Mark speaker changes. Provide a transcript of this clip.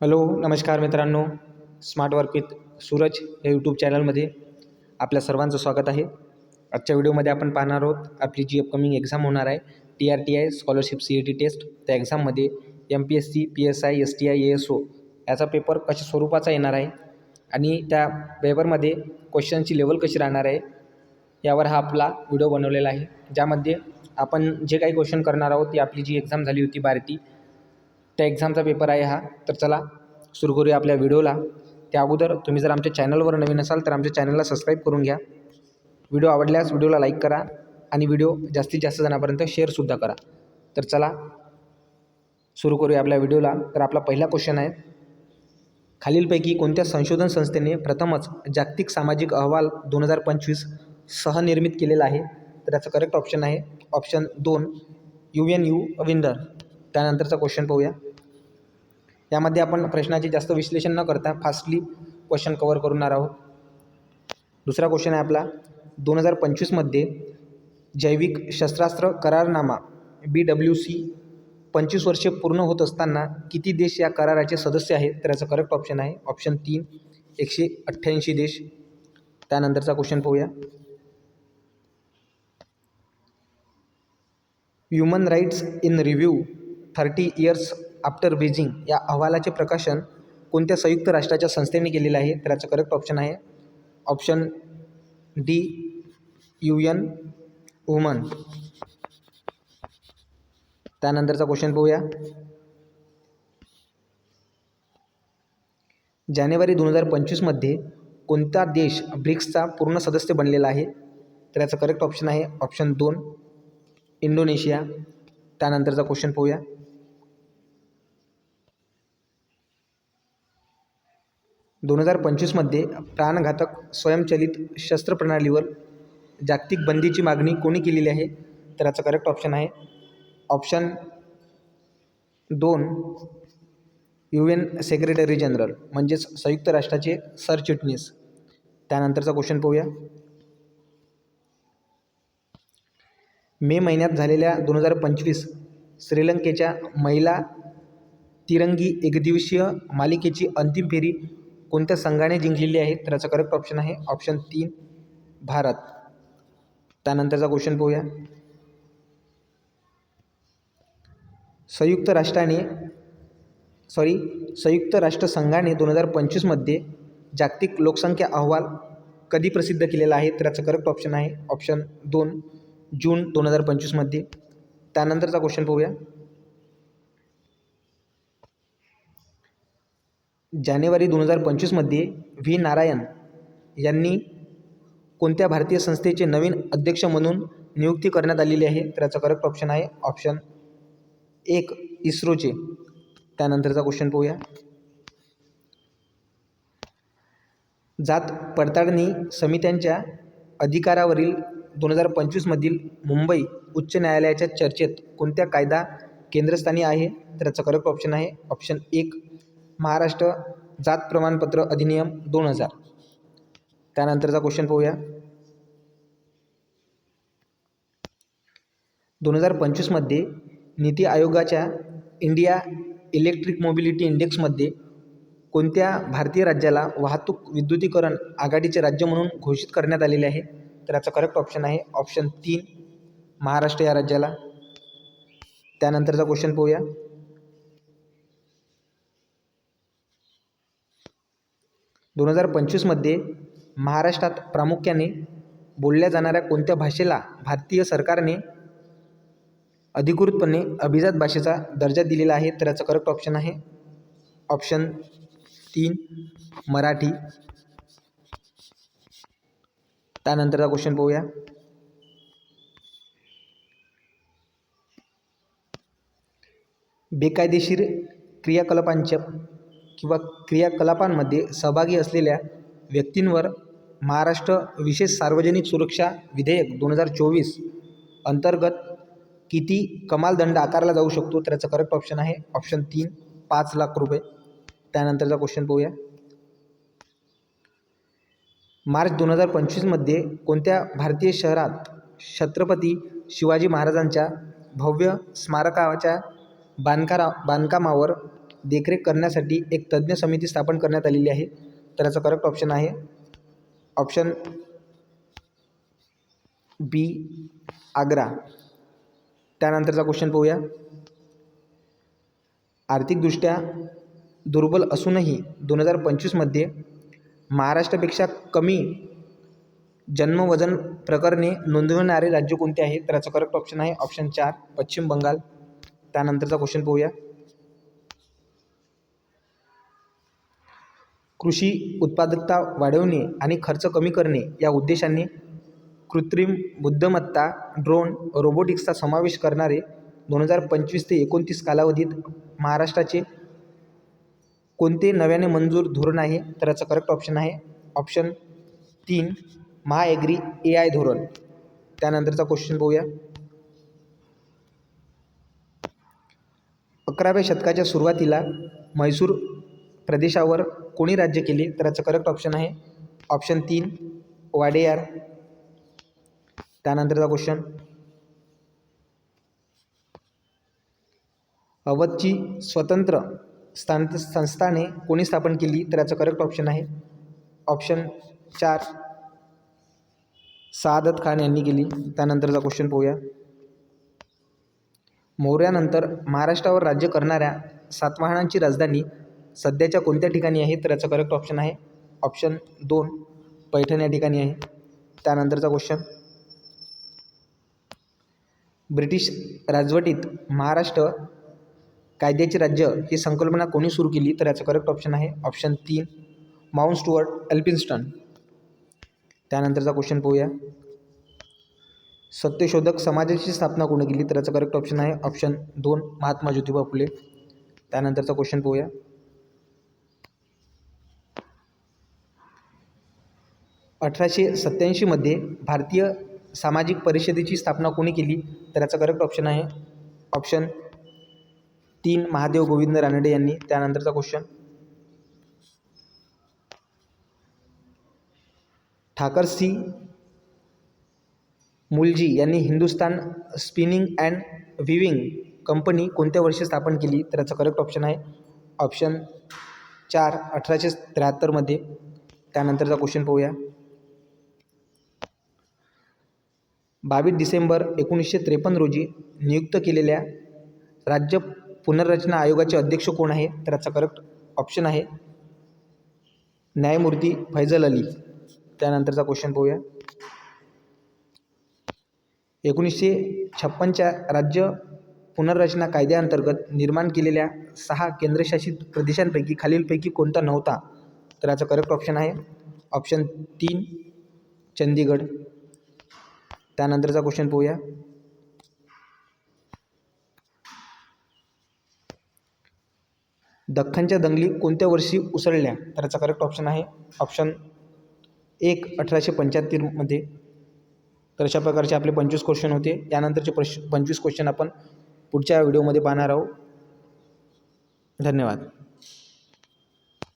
Speaker 1: Hello नमस्कार मित्रांनो. Smart work with Suraj या यूट्यूब चॅनलमध्ये आपल्या सर्वांचं स्वागत आहे. आजच्या व्हिडिओमध्ये आपण पाहणार आहोत आपली जी अपकमिंग एक्झाम होणार आहे T R T I scholarship C E T test त्या एक्झाममध्ये M P S C P S I S T I A S O याचा पेपर कशा स्वरूपाचा येणार आहे आणि त्या पेपरमध्ये क्वेश्चनची लेवल कशी राहणार आहे यावर हा आपला व्हिडिओ बनवलेला आहे. ज्यामध्ये आपण जे काही क्वेश्चन करणार आहोत ती आपली जी एक्झाम झाली होती बार्टी त्या एक्झामचा पेपर आहे हा. तर चला सुरू करूया आपल्या व्हिडिओला त्या अगोदर तुम्ही जर आमच्या चॅनलवर नवीन असाल तर आमच्या चॅनलला सबस्क्राईब करून घ्या. व्हिडिओ आवडल्यास व्हिडिओला लाईक करा आणि व्हिडिओ जास्तीत जास्त जणांपर्यंत शेअरसुद्धा करा. तर चला सुरू करूया आपल्या व्हिडिओला तर आपला पहिला क्वेश्चन आहे खालीलपैकी कोणत्या संशोधन संस्थेने प्रथमच जागतिक सामाजिक अहवाल दोन हजार पंचवीस सहनिर्मित केलेला आहे? तर त्याचं करेक्ट ऑप्शन आहे ऑप्शन दोन यू एन यू अविंदर त्यानंतरचा क्वेश्चन पाहूया. यामध्ये आपण प्रश्नाचे जास्त विश्लेषण न करता फास्टली क्वेश्चन कवर करणार आहोत. दुसरा क्वेश्चन आहे आपला. दोन हजार पंचवीसमध्ये जैविक शस्त्रास्त्र करारनामा बी डब्ल्यू सी पंचवीस वर्षे पूर्ण होत असताना किती देश या कराराचे सदस्य आहेत? तर याचं करेक्ट ऑप्शन आहे. ऑप्शन तीन एकशे अठ्ठ्याऐंशी देश. त्यानंतरचा क्वेश्चन पाहूया. Human rights in review thirty years after Beijing या अहवालाचे प्रकाशन कोणत्या संयुक्त राष्ट्राच्या संस्थेने केलेलं आहे? तर याचं करेक्ट ऑप्शन आहे. Option D U N Women त्यानंतरचा क्वेश्चन पाहूया. जानेवारी दोन हजार पंचवीसमध्ये कोणता देश ब्रिक्सचा पूर्ण सदस्य बनलेला आहे? तर याचं करेक्ट ऑप्शन आहे. ऑप्शन दोन इंडोनेशिया त्यानंतरचा क्वेश्चन पाहूया. दोन हजार पंचवीसमध्ये प्राणघातक स्वयंचलित शस्त्र प्रणालीवर जागतिक बंदीची मागणी कोणी केलेली आहे? तर याचं करेक्ट ऑप्शन आहे. ऑप्शन दोन यू एन सेक्रेटरी जनरल म्हणजेच संयुक्त राष्ट्राचे सरचिटणीस त्यानंतरचा क्वेश्चन पाहूया. मे महिन्यात झालेल्या दोन हजार पंचवीस श्रीलंकेच्या महिला तिरंगी एकदिवसीय मालिकेची अंतिम फेरी कोणत्या संघाने जिंकलेली आहे? तर याचा करेक्ट ऑप्शन आहे. ऑप्शन तीन भारत. त्यानंतरचा क्वेश्चन पाहूया. संयुक्त राष्ट्राने सॉरी संयुक्त राष्ट्रसंघाने दोन हजार पंचवीसमध्ये जागतिक लोकसंख्या अहवाल कधी प्रसिद्ध केलेला आहे? तर याचं करेक्ट ऑप्शन आहे. ऑप्शन दोन जून दोन हजार पंचवीसमध्ये त्यानंतरचा क्वेश्चन पाहूया. जानेवारी दोन हजार पंचवीसमध्ये व्ही. नारायण यांनी कोणत्या भारतीय संस्थेचे नवीन अध्यक्ष म्हणून नियुक्ती करण्यात आलेली आहे? तर याचा करेक्ट ऑप्शन आहे ऑप्शन एक इस्रोचे. त्यानंतरचा क्वेश्चन पाहूया. जात पडताळणी समित्यांच्या अधिकारावरील दोन हजार पंचवीसमधील मुंबई उच्च न्यायालयाच्या चर्चेत कोणत्या कायदा केंद्रस्थानी आहे? तर याचा करेक्ट ऑप्शन आहे ऑप्शन एक महाराष्ट्र जात प्रमाणपत्र अधिनियम दोन हजार. त्यानंतरचा क्वेश्चन पाहूया. दोन हजार पंचवीसमध्ये नीती आयोगाच्या इंडिया इलेक्ट्रिक मोबिलिटी इंडेक्समध्ये कोणत्या भारतीय राज्याला वाहतूक विद्युतीकरण आघाडीचे राज्य म्हणून घोषित करण्यात आलेले आहे? तर याचा करेक्ट ऑप्शन आहे ऑप्शन तीन महाराष्ट्र या राज्याला. त्यानंतरचा क्वेश्चन पाहूया. दोन हजार पंचवीसमध्ये महाराष्ट्रात प्रामुख्याने बोलल्या जाणाऱ्या कोणत्या भाषेला भारतीय सरकारने अधिकृतपणे अभिजात भाषेचा दर्जा दिलेला आहे? तर याचं करेक्ट ऑप्शन आहे. ऑप्शन तीन मराठी. त्यानंतरचा क्वेश्चन पाहूया. बेकायदेशीर क्रियाकलापांच्या किंवा क्रियाकलापांमध्ये सहभागी असलेल्या व्यक्तींवर महाराष्ट्र विशेष सार्वजनिक सुरक्षा विधेयक दोन हजार चोवीस अंतर्गत किती कमाल दंड आकारला जाऊ शकतो त्याचं करेक्ट ऑप्शन आहे. ऑप्शन तीन पाच लाख रुपये. त्यानंतरचा क्वेश्चन पाहूया. मार्च दोन हजार पंचवीसमध्ये कोणत्या भारतीय शहरात छत्रपती शिवाजी महाराजांच्या भव्य स्मारकाच्या बांधकारा बांधकामावर देखरेख करण्यासाठी एक तज्ज्ञ समिती स्थापन करण्यात आलेली आहे. तर याचा करेक्ट ऑप्शन आहे. Option B Agra. त्यानंतरचा क्वेश्चन पाहूया. आर्थिकदृष्ट्या दुर्बल असूनही दोन हजार पंचवीसमध्ये महाराष्ट्रापेक्षा कमी जन्म वजन प्रकरणे नोंदविणारे राज्य कोणते आहे? तर याचं करेक्ट ऑप्शन आहे ऑप्शन चार पश्चिम बंगाल. त्यानंतरचा क्वेश्चन पाहूया. कृषी उत्पादकता वाढवणे आणि खर्च कमी करणे या उद्देशाने कृत्रिम बुद्धिमत्ता ड्रोन रोबोटिक्सचा समावेश करणारे दोन हजार पंचवीस ते एकोणतीस कालावधीत महाराष्ट्राचे कोणते नव्याने मंजूर धोरण आहे? तर याचं करेक्ट ऑप्शन आहे ऑप्शन तीन महाएग्री ए आय धोरण. त्यानंतरचा क्वेश्चन पाहूया अकराव्या शतकाच्या सुरुवातीला म्हैसूर प्रदेशावर कोणी राज्य केले तर याचं करेक्ट ऑप्शन आहे. ऑप्शन तीन वाडेयार. त्यानंतरचा क्वेश्चन अवधची स्वतंत्र स्थान संस्थाने कोणी स्थापन केली तर याचं करेक्ट ऑप्शन आहे. ऑप्शन चार सादत खान यांनी केली. त्यानंतरचा क्वेश्चन पाहूया. मौर्यानंतर महाराष्ट्रावर राज्य करणाऱ्या सातवाहनांची राजधानी सध्याच्या कोणत्या ठिकाणी आहे? तर याचं करेक्ट ऑप्शन आहे. ऑप्शन दोन पैठण या ठिकाणी आहे. त्यानंतरचा क्वेश्चन ब्रिटिश राजवटीत महाराष्ट्र कायद्याचे राज्य ही संकल्पना कोणी सुरू केली? तर याचं करेक्ट ऑप्शन आहे. ऑप्शन तीन माउंट स्टुअर्ट एल्पिन्स्टन त्यानंतरचा क्वेश्चन पाहूया. सत्यशोधक समाजाची स्थापना कोणी केली? तर याचं करेक्ट ऑप्शन आहे. ऑप्शन दोन महात्मा ज्योतिबा फुले. त्यानंतरचा क्वेश्चन पाहूया. अठराशे सत्त्याऐंशीमध्ये भारतीय सामाजिक परिषदेची स्थापना कोणी केली? तर याचं करेक्ट ऑप्शन आहे. ऑप्शन तीन महादेव गोविंद रानडे यांनी. त्यानंतरचा क्वेश्चन ठाकरसी मुलजी यांनी Hindustan spinning and weaving company कोणत्या वर्षी स्थापन केली? तर याचा करेक्ट ऑप्शन आहे. ऑप्शन चार अठराशे त्र्याहत्तरमध्ये त्यानंतरचा क्वेश्चन पाहूया. बावीस डिसेंबर एकोणीसशे त्रेपन्न रोजी नियुक्त केलेल्या राज्य पुनर्रचना आयोगाचे अध्यक्ष कोण आहे तर याचा करेक्ट ऑप्शन आहे न्यायमूर्ती फैजल अली. त्यानंतरचा क्वेश्चन पाहूया. एकोणीसशे छप्पनच्या राज्य पुनर्रचना कायद्याअंतर्गत निर्माण केलेल्या सहा केंद्रशासित प्रदेशांपैकी खालीलपैकी कोणता नव्हता? तर याचा करेक्ट ऑप्शन आहे. ऑप्शन तीन चंदीगड त्यानंतरचा क्वेश्चन पाहूया. दख्खनच्या दंगली कोणत्या वर्षी उसळल्या? तर याचा करेक्ट ऑप्शन आहे. ऑप्शन एक अठराशे पंच्याहत्तरमध्ये तर अशा प्रकारचे आपले पंचवीस क्वेश्चन होते. त्यानंतरचे प्रश पंचवीस क्वेश्चन आपण पुढच्या व्हिडिओमध्ये पाहणार आहोत. धन्यवाद.